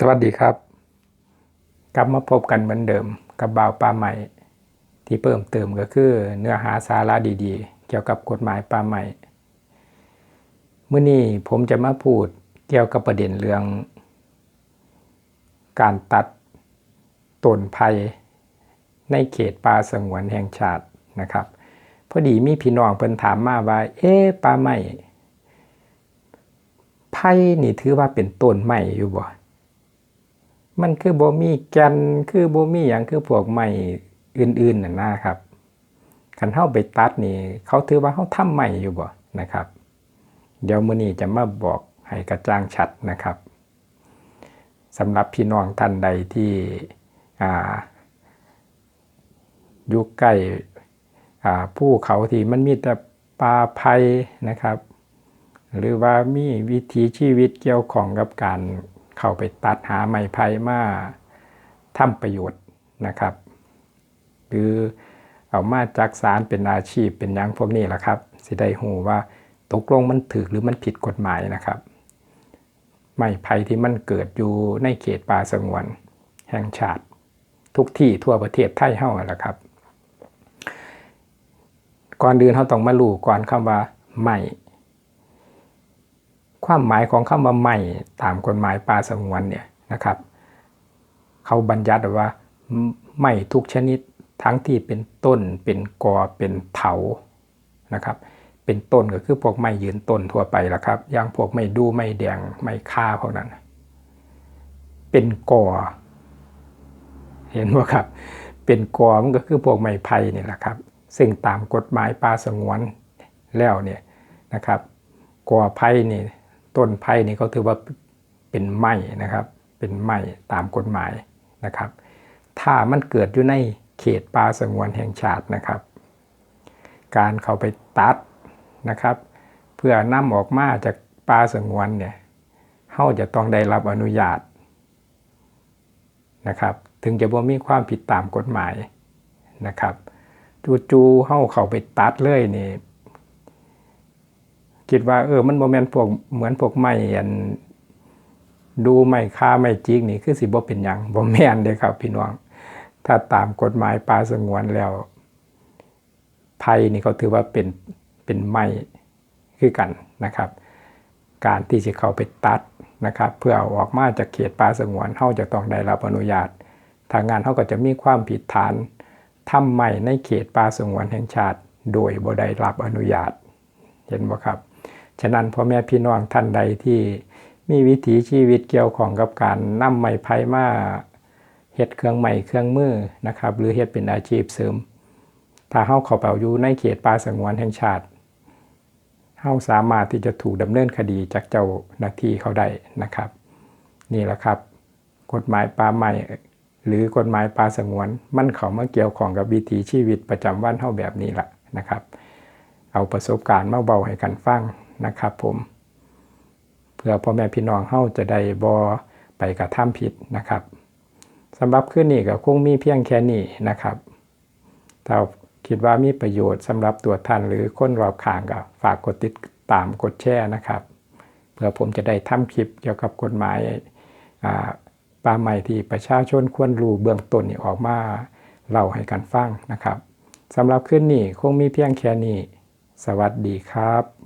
สวัสดีครับ กลับมาพบกันเหมือนเดิมกับบ่าวป่าใหม่ ที่เพิ่มเติมก็คือเนื้อหาสาระดีๆ เกี่ยวกับกฎหมายป่าใหม่เมื่อนี้ผมจะมาพูดเกี่ยวกับประเด็นเรื่อง การตัดต้นไผ่ในเขตป่าสงวนแห่งชาตินะครับ พอดีมีพี่น้องเพิ่นถามมาว่า เอ๊ป่าไม้ไผ่นี่ถือว่าเป็นต้นไม้อยู่บ่ มันคือบ่มีแกนคือบ่มีหยังคือพวกไม้อื่นๆน่ะนะครับคันเฮาไปตัดนี่ เขาถือว่าเฮาทำไม้อยู่บ่นะครับ เดี๋ยวมื้อนี้จะมาบอกให้กระจ่างชัดนะครับสำหรับพี่น้องท่านใดที่อ่าอยู่ใกล้อ่าภูเขาที่มันมีแต่ป่าไผ่นะครับ หรือว่ามีวิถีชีวิตเกี่ยวของกับการ เข้าไปตัดหาไม้ไผ่มาทำประโยชน์นะครับ หรือเอามาจักสารเป็นอาชีพเป็นยังพวกนี้แหละครับสิได้หูว่าตกลงมันถือหรือมันผิดกฎหมายนะครับไม้ไผ่ที่มันเกิดอยู่ในเขตป่าสงวน แห่งชาติ ทุกที่ทั่วประเทศไทยเฮาแหละครับ ก่อนอื่นเราต้องมารู้ก่อนคำว่าไม้ ความหมายของคำว่าไม่ตามกฎหมายป่าสงวนเนี่ยนะครับ เขาบัญญัติว่าไม่ทุกชนิดทั้งที่เป็นต้นเป็นกอเป็นเถานะครับ เป็นต้นก็คือพวกไม้ยืนต้นทั่วไปละครับ อย่างพวกไม้ดูไม้แดงไม้ค่าพวกนั้น เป็นกอ เห็นว่าครับ เป็นกอมันก็คือพวกไม้ไผ่นี่แหละครับ ซึ่งตามกฎหมายป่าสงวนแล้วเนี่ยนะครับกอไผ่นี่ ต้นไผ่นี่เขาถือว่าเป็นไม้นะครับ เป็นไม้ตามกฎหมายนะครับ ถ้ามันเกิดอยู่ในเขตป่าสงวนแห่งชาตินะครับ การเขาไปตัดนะครับ เพื่อนำออกมาจากป่าสงวนเนี่ยเขาจะต้องได้รับอนุญาตนะครับ ถึงจะบ่มีความผิดตามกฎหมายนะครับ จู่ๆเขาเขาไปตัดเลยนี่ คิดว่าเออมันโมเมนต์พวกเหมือนพวกไม้อันดูไม้ค่าไม้จิกนี่คือสิบ่เป็นหยังบ่แม่นเด้ครับพี่น้อง ถ้าตามกฎหมายป่าสงวนแล้วไผ่นี่เขาถือว่าเป็นเป็นไม้คือกันนะครับ การที่จะเข้าไปตัดนะครับ เพื่อออกมาจากเขตป่าสงวนเฮาจะต้องได้รับอนุญาต ทางงานเขาก็จะมีความผิดฐานทำใหม่ในเขตป่าสงวนแห่งชาติ โดยบ่ได้รับอนุญาต เห็นบ่ครับ ฉะนั้นพ่อแม่พี่น้องท่านใดที่มีวิถีชีวิตเกี่ยวของกับการนำไม้ไผ่มาเฮ็ดเครื่องใหม่เครื่องมือนะครับ หรือเฮ็ดเป็นอาชีพเสริม ถ้าเฮาเข้าไปอยู่ในเขตป่าสงวนแห่งชาติเฮาสามารถที่จะถูกดำเนินคดีจากเจ้าหน้าที่เขาได้นะครับ นี่แหละครับ กฎหมายป่าไม้หรือกฎหมายป่าสงวน มันเขามาเกี่ยวของกับวิถีชีวิตประจำวันเฮาแบบนี้แหละนะครับ เอาประสบการณ์มาเบาให้กันฟัง นะครับผม เพื่อพ่อแม่พี่น้องเฮาจะได้บอไปกระทำผิดนะครับสำหรับคืนนี้ก็คงมีเพียงแค่นี้นะครับถ้าคิดว่ามีประโยชน์สำหรับตัวท่านหรือคนรอบข้างก็ฝากกดติดตามกดแชร์นะครับ เพื่อผมจะได้ทำคลิปเกี่ยวกับกฎหมายป่าใหม่ที่ประชาชนควรรู้เบื้องต้นนี่ออกมาเล่าให้กันฟังนะครับสำหรับคืนนี้คงมีเพียงแค่นี้ สวัสดีครับ